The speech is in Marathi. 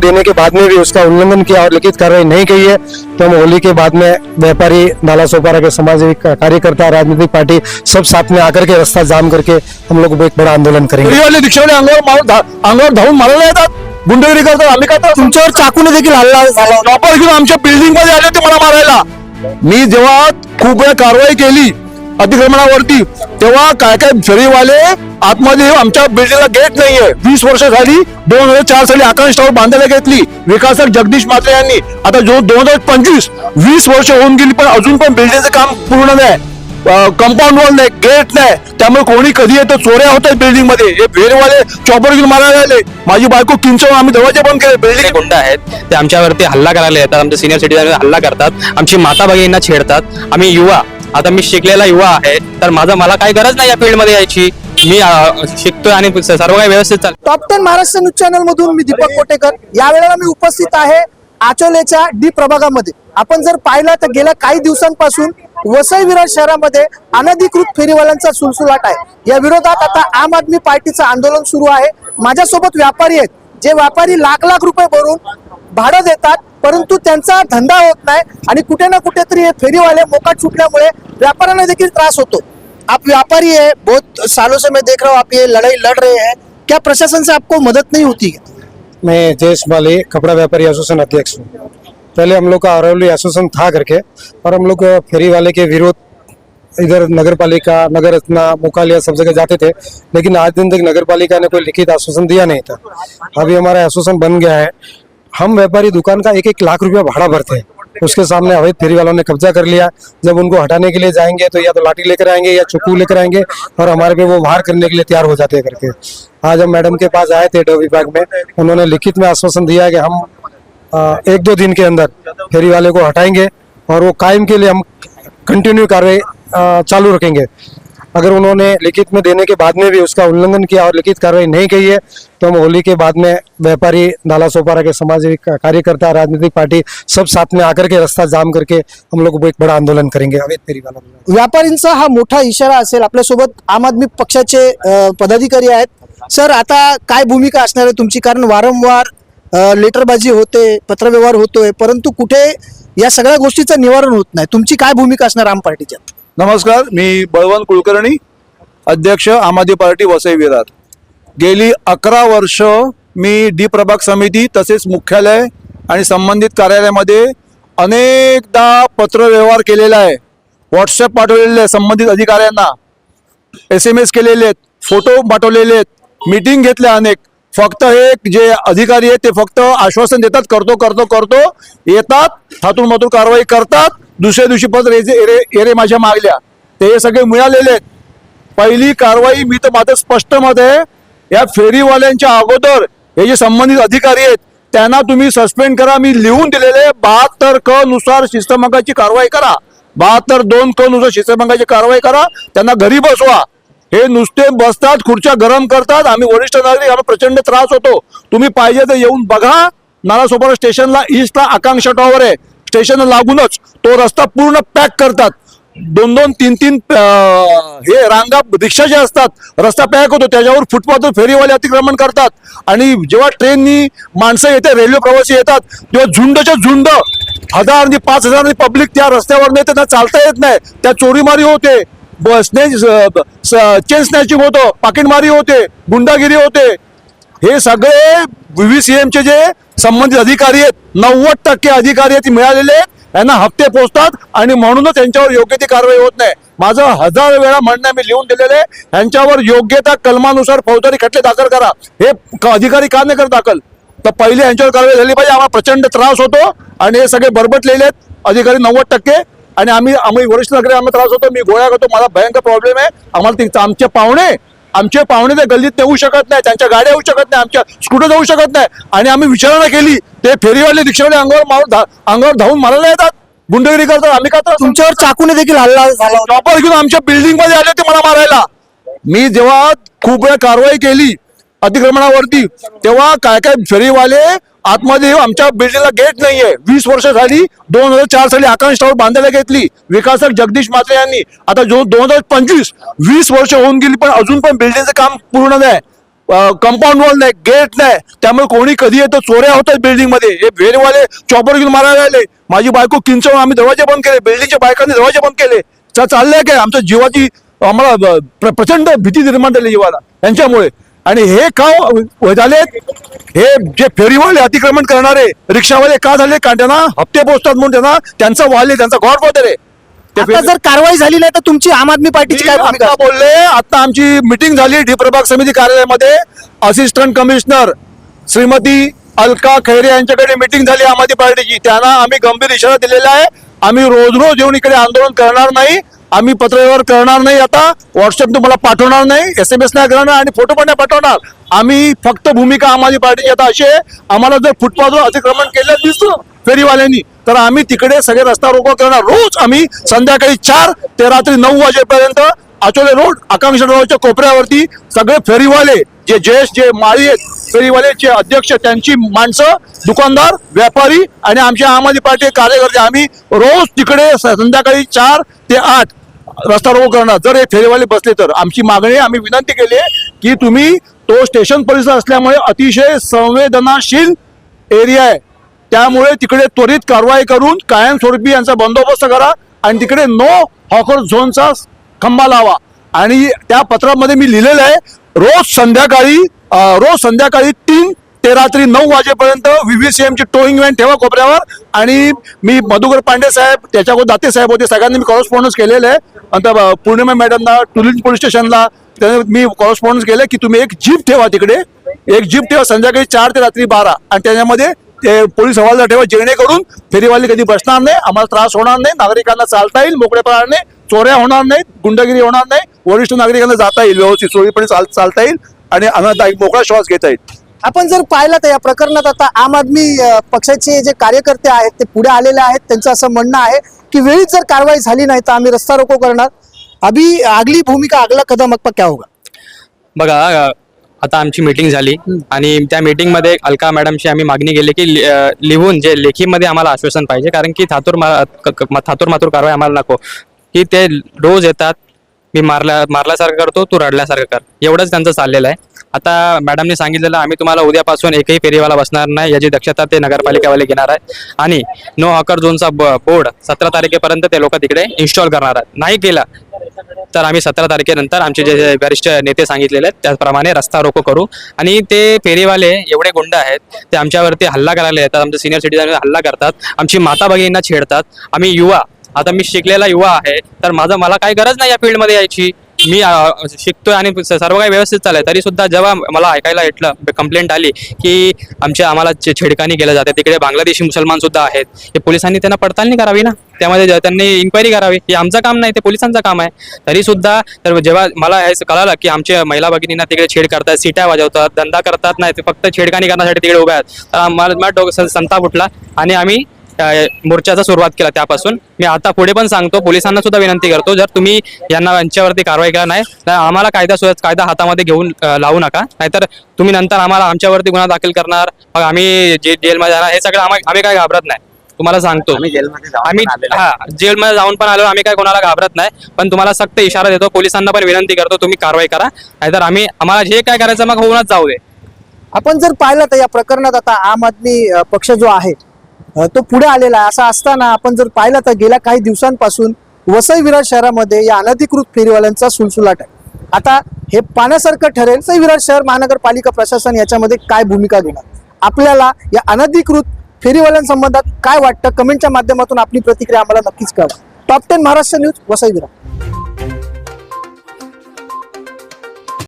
देने के बाद में भी उसका उल्लंघन किया और लिखित कार्रवाई नहीं की है। तो हम होली के बाद में व्यापारी नाला सोपारा के सामाजिक कार्यकर्ता राजनीतिक पार्टी सब साथ में आकर के रास्ता जाम करके हम लोग एक बड़ा आंदोलन करेंगे। रिक्षावाले अंगावर अंगावर धावून मारायला येतात गुंडगिरी करतात आम्ही काय करतो? तुमच्यावर चाकूने देखील हल्ला झाला घेऊन आमच्या बिल्डिंगमध्ये आले होते मला मारायला. मी जेव्हा खूप वेळा कारवाई केली अतिक्रमणावरती. तेव्हा काय काय फेरीवाले आतमध्ये आमच्या बिल्डिंगला गेट नाहीये. वीस वर्ष झाली दोन हजार चार साली आकांश टावर बांधायला घेतली. विकासक जगदीश मात्रे यांनी. आता जो दोन हजार पंचवीस वीस वर्ष होऊन गेली पण अजून पण बिल्डिंगचं काम पूर्ण नाही. कंपाऊंड वॉल नाही गेट नाही. त्यामुळे कोणी कधी येतं चोऱ्या होत आहेत बिल्डिंगमध्ये हे फेरीवाले चॉपर घेऊन मारायला आले माझी बायको किंचवून आम्ही दरवाजे बंद केले. बिल्डिंग गुंड आहेत. ते आमच्यावरती हल्ला करायला येतात. आमच्या सिनियर सिटीजन हल्ला करतात. आमची माता भगिनींना छेडतात. आम्ही युवा. आता मी शिकलेला युवा आहे तर माझा मला काही गरज नाही या फील्डमध्ये यायची. मी शिकतोय आणि सर्व काही व्यवस्थित चाल top ten Maharashtra news channel मधून मी दीपक कोटेकर. या वेळेला मी उपस्थित आहे आचोलेच्या डी प्रभागामध्ये. आपण जर पाहिलं तर गेल्या काही दिवसांपासून वसई विरार शहरामध्ये अनधिकृत फेरीवाल्यांचा सुलसुलाट आहे. या विरोधात आता आम आदमी पार्टीचं आंदोलन सुरू आहे. माझ्यासोबत व्यापारी आहेत. जे व्यापारी लाख लाख रुपये भरून भाडं देतात परंतु त्यांचा धंदा होत नाही आणि कुठे ना कुठेतरी हे फेरीवाले मोकाट सुटल्यामुळे व्यापाऱ्यांना देखील त्रास होतो. आप व्यापारी है बहुत सालों से मैं देख रहा हूँ आप ये लड़ाई लड़ रहे हैं. क्या प्रशासन से आपको मदद नहीं होती? है मैं जयेश माली कपड़ा व्यापारी एसोसिएशन अध्यक्ष हूँ। पहले हम लोग का अरवली एसोसिएशन था करके और हम लोग फेरी वाले के विरोध इधर नगर पालिका नगर रत्ना मुकालिया सब जगह जाते थे लेकिन आज दिन तक नगर पालिका ने कोई लिखित आश्वासन दिया नहीं था। अभी हमारा एसोसिएशन बन गया है हम व्यापारी दुकान का एक एक लाख रुपया भाड़ा भरते हैं। उसके सामने अवैध फेरी वालों ने कब्जा कर लिया। जब उनको हटाने के लिए जाएँगे तो या तो लाठी लेकर आएँगे या चुक्कू लेकर आएँगे और हमारे पे वो वार करने के लिए तैयार हो जाते हैं करके। आज हम मैडम के पास आए थे डो विभाग में। उन्होंने लिखित में आश्वासन दिया कि हम एक दो दिन के अंदर फेरी वाले को हटाएँगे और वो कायम के लिए हम कंटिन्यू कार्रवाई चालू रखेंगे। अगर उन्होंने लिखित में देने के बाद में भी उसका उल्लंघन किया और लिखित कार्रवाई नहीं की है तो हम होली के बाद में व्यापारी नाला सोपारा के सामाजिक कार्यकर्ता राजनीतिक पार्टी सब साथ में आकर के रास्ता जाम करके हम लोग एक बड़ा आंदोलन करेंगे। अवैध फेरीवाला व्यापारींचा हा मोठा इशारा असेल आपल्यासोबत आम आदमी पक्षाचे पदाधिकारी आहेत. सर आता काय भूमिका असणार आहे तुमची? कारण वारंवार लेटरबाजी होते पत्रव्यवहार होतोय परंतु कुठे या सगळ्या गोष्टीचं निवारण होत नाही. तुमची काय भूमिका असणार आम पार्टीच्या नमस्कार मी बळवंत कुलकर्णी अध्यक्ष आम आदमी पार्टी वसई विरार. गेली अकरा वर्ष मी डी प्रभाग समिती तसेच मुख्यालय आणि संबंधित कार्यालयामध्ये अनेकदा पत्रव्यवहार केलेला आहे. व्हॉट्सअप पाठवलेले आहे संबंधित अधिकाऱ्यांना. एस एम एस केलेले आहेत फोटो पाठवलेले आहेत मीटिंग घेतल्या अनेक. फक्त हे जे अधिकारी आहेत ते फक्त आश्वासन देतात करतो करतो करतो येतात थातून मातून कारवाई करतात दुसऱ्या दिवशी परत रेजे एरे एरे माझ्या मागल्या. ते हे सगळे मिळालेले आहेत. पहिली कारवाई मी तर माझं स्पष्ट मत आहे. या फेरीवाल्यांच्या अगोदर हे जे संबंधित अधिकारी आहेत त्यांना तुम्ही सस्पेंड करा. मी लिहून दिलेले बहात्तर क नुसार शिस्तभंगाची कारवाई करा. बहात्तर दोन क नुसार शिस्तभंगाची कारवाई करा. त्यांना घरी बसवा. हे नुसते बसतात खुर्च्या गरम करतात. आम्ही वरिष्ठ नागरिक आम्हाला प्रचंड त्रास होतो. तुम्ही पाहिजे तर येऊन बघा. नालासोपारा स्टेशनला ईस्टला आकांक्षा टॉवर आहे. स्टेशन लागूनच तो रस्ता पूर्ण पॅक करतात. दोन दोन तीन तीन हे रांगा रिक्षा ज्या असतात रस्ता पॅक होतो त्याच्यावर फुटपाथवर फेरीवाले अतिक्रमण करतात. आणि जेव्हा ट्रेननी माणसं येते रेल्वे प्रवासी येतात तेव्हा झुंडच्या झुंड हजार आणि पाच हजार पब्लिक त्या रस्त्यावर नाही त्यांना चालता येत नाही. त्या चोरीमारी होते. बसने चेन स्नॅचिंग होतं पाकिटमारी होते गुंडागिरी होते. हे सगळे वी सी एमचे जे संबंधित अधिकारी आहेत. नव्वद टक्के अधिकारी आहेत मिळालेले यांना हप्ते पोचतात आणि म्हणूनच त्यांच्यावर योग्य ती कारवाई होत नाही. माझं हजार वेळा म्हणणं मी लिहून दिलेले यांच्यावर योग्य त्या कलमानुसार फौजदारी खटले दाखल करा. हे अधिकारी का नाही करत दाखल? तर पहिले यांच्यावर कारवाई झाली पाहिजे. आम्हाला प्रचंड त्रास होतो आणि हे सगळे बरबटलेले आहेत. अधिकारी नव्वद टक्के. आणि आम्ही आम्ही वरिष्ठ नागरिक आम्हाला त्रास होतो. मी गोळ्या करतो मला भयंकर प्रॉब्लेम आहे. आम्हाला ते आमचे पाहुणे आमचे पाहुणे ते गल्लीत येऊ शकत नाही त्यांच्या गाड्या येऊ शकत नाही आमच्या स्कूटर जाऊ शकत नाही. आणि आम्ही विचारणा केली ते फेरीवाले रिक्षावाले अंगावर मारून अंगावर धावून मारायला येतात. गुंडगिरी करतात आम्ही का तर तुमच्यावर चाकूने देखील हल्ला झाला घेऊन आमच्या बिल्डिंगमध्ये आले होते मला मारायला. मी जेव्हा खूप वेळा कारवाई केली अतिक्रमणावरती तेव्हा काय काय फेरीवाले आतमध्ये आमच्या बिल्डिंगला गेट नाहीये. वीस वर्ष झाली दोन हजार चार साली आकांश टावर बांधायला घेतली. विकासक जगदीश मात्रे यांनी. आता जो दोन हजार पंचवीस वीस वर्ष होऊन गेली पण अजून पण बिल्डिंगचं काम पूर्ण नाही. कंपाऊंड वॉल नाही गेट नाही. त्यामुळे कोणी कधी येतं चोऱ्या होतात बिल्डिंगमध्ये. हे भेलवाले चॉपर घेऊन मारायला आले. माझी बायको किंचवून आम्ही दरवाजे बंद केले. बिल्डिंगच्या बायकांनी दरवाजे बंद केले. चाललंय काय? आमच्या जीवाची आम्हाला प्र- प्रचंड भीती निर्माण झाली जीवाला. यांच्यामुळे. आणि हे का झाले हे जे फेरीवाले अतिक्रमण करणारे रिक्षावाले का झाले? कारण त्यांना हप्ते पोचतात म्हणून त्यांना त्यांचा वाले त्यांचा गॉडफादर आहे. आता जर कारवाई झाली नाही तर तुमची आम आदमी पार्टीची काय भूमिका? बोलले आता आमची मिटिंग झाली डी प्रभाग समिती कार्यालयामध्ये. असिस्टंट कमिशनर श्रीमती अलका खैरे यांच्याकडे मिटिंग झाली आम आदमी पार्टीची. त्यांना आम्ही गंभीर इशारा दिलेला आहे. आम्ही रोज रोज येऊन इकडे आंदोलन करणार नाही. आम्ही पत्रव्यवहार करणार नाही आता व्हॉट्सअप तुम्हाला पाठवणार नाही एस एम एस नाही करणार आणि फोटो पण नाही पाठवणार. आम्ही फक्त भूमिका आम आदमी पार्टीची आता अशी आहे आम्हाला जर फुटपाथवर अतिक्रमण केलं दिसतो फेरीवाल्यांनी तर आम्ही तिकडे सगळे रस्ता रोको करणार. रोज आम्ही संध्याकाळी चार ते रात्री नऊ वाजेपर्यंत आचोले रोड आकांक्षा रोडच्या कोपऱ्यावरती सगळे फेरीवाले जे ज्येष्ठ जे माळी आहेत फेरीवालेचे अध्यक्ष त्यांची माणसं दुकानदार व्यापारी आणि आमच्या आम आदमी पार्टी कार्यकर्ते आम्ही रोज तिकडे स- संध्याकाळी चार ते आठ रस्ता रोको करणार. जर हे फेरीवाले बसले तर. आमची मागणी आम्ही विनंती केली आहे की तुम्ही तो स्टेशन परिसर असल्यामुळे अतिशय संवेदनाशील एरिया आहे. त्यामुळे तिकडे त्वरित कारवाई करून कायमस्वरूपी यांचा बंदोबस्त करा आणि तिकडे नो हॉकर झोनचा खंबा लावा. आणि त्या पत्रामध्ये मी लिहिलेलं आहे रोज संध्याकाळी रोज संध्याकाळी तीन ते रात्री नऊ वाजेपर्यंत व्हीव्हीसीएम ची टोईंग व्हॅन ठेवा कोपऱ्यावर. आणि मी मधुकर पांडे साहेब त्याच्याकडून दाते साहेब होते सगळ्यांनी मी कॉरेस्पॉन्डन्स केलेलं आहे. आणि पूर्णिमा मॅडमला टुलिन पोलीस स्टेशनला त्याने मी कॉरेस्पॉन्डन्स केले की तुम्ही एक जीप ठेवा तिकडे. एक जीप ठेवा संध्याकाळी चार ते रात्री बारा. आणि त्याच्यामध्ये ते पोलीस हवालदार ठेवा जेणेकरून फेरीवाले कधी बसणार नाही आम्हाला त्रास होणार नाही नागरिकांना चालता येईल मोकळेपणाने चोऱ्या होणार नाहीत गुंडगिरी होणार नाही. वरिष्ठ नागरिकांना जाता येईल व्यवस्थित सोयीपणे चाल चालता येईल आणि आनंददायक मोकळा श्वास घेता येईल. आपण जर पाहिलं तर या प्रकरणात आता आम आदमी पक्षाचे जे कार्यकर्ते आहेत ते पुढे आलेले आहेत. त्यांचं असं म्हणणं आहे की वेळीच जर कारवाई झाली नाही तर आम्ही रस्ता रोको करणार. अभी अगली भूमिका अगला कदम अप्पा क्या होगा? बघा आता आमची मीटिंग झाली आणि त्या मीटिंगमध्ये अलका मॅडमशी आम्ही मागणी केली की लिहून जे लेखीमध्ये आम्हाला आश्वासन पाहिजे. कारण की थातूर मा- थातूर मातूर कारवाई आम्हाला नको. की ते रोज येतात मी मारल्या मारल्यासारखं करतो तू रडल्यासारखं कर. एवढंच त्यांचं चाललेलं आहे. आता मॅडमने सांगितलेलं आम्ही तुम्हाला उद्यापासून एकही फेरीवाला बसणार नाही याची दक्षता ते नगरपालिकावाले घेणार आहे आणि नो हॉकर झोनचा बोर्ड सतरा तारखेपर्यंत ते लोक तिकडे इन्स्टॉल करणार आहेत. नाही केला तर आम्ही सतरा तारखेनंतर आमचे जे वरिष्ठ नेते सांगितलेले आहेत त्याचप्रमाणे रस्ता रोको करू. आणि ते फेरीवाले एवढे गुंड आहेत ते आमच्यावरती हल्ला करायला येतात आमचे सिनियर सिटीजन हल्ला करतात आमची माता भगिनींना छेडतात. आम्ही युवा आता मी शिकलेला युवा आहे तर माझं मला काही गरज नाही या फील्डमध्ये यायची. मी शिकतोय आणि सर्व काही व्यवस्थित चाललंय. तरी सुद्धा जेव्हा मला ऐकायला येतलं कंप्लेंट आली की आमच्या आम्हाला छे- छेडखानी केलं जाते. तिकडे बांगलादेशी मुसलमान सुद्धा आहेत. हे पोलिसांनी त्यांना पडताळणी करावी ना? त्यामध्ये त्यांनी इन्क्वायरी करावी. हे आमचं काम नाही ते पोलिसांचं काम आहे. तरी सुद्धा तर जेव्हा मला हे कळालं की आमच्या महिला भगिनींना तिकडे छेड करतात सिट्या वाजवतात धंदा करतात नाही ते फक्त छेडखानी करण्यासाठी तिकडे उभ्या आहेत. तर आम्हाला मला संताप उठला आणि आम्ही मोर्चाचा सुरुवात केला त्यापासून. मी आता पुढे पण सांगतो पोलिसांना सुद्धा विनंती करतो जर तुम्ही यांना यांच्यावरती कारवाई करा नाही तर आम्हाला कायदा सुव्यवस्था कायदा हातामध्ये घेऊन लावू नका. नाहीतर तुम्ही नंतर आम्हाला आमच्यावरती गुन्हा दाखल करणार. मग आम्ही जे जेलमध्ये जाणार हे सगळं आम्हा- काय घाबरत नाही. तुम्हाला सांगतो. आम्ही हा जेलमध्ये जाऊन पण आलो आम्ही काय कोणाला घाबरत नाही. पण तुम्हाला सक्त इशारा देतो पोलिसांना पण विनंती करतो तुम्ही कारवाई करा. नाहीतर आम्ही आम्हाला जे काय करायचं मग होऊनच जाऊ दे. आपण जर पाहिलं तर या प्रकरणात आता आम आदमी पक्ष जो आहे तो पुढे आलेला आहे. असं असताना आपण जर पाहिलं तर गेल्या काही दिवसांपासून वसई विरार शहरामध्ये या अनधिकृत फेरीवाल्यांचा सुलसुलाट आहे. आता हे पाण्यासारखं ठरेल तर विरार शहर महानगरपालिका प्रशासन याच्यामध्ये काय भूमिका घेणार? आपल्याला या अनधिकृत फेरीवाल्यांसंबंधात काय वाटतं? कमेंटच्या माध्यमातून आपली प्रतिक्रिया आम्हाला नक्कीच कळवा. Top ten Maharashtra news Vasai Virar.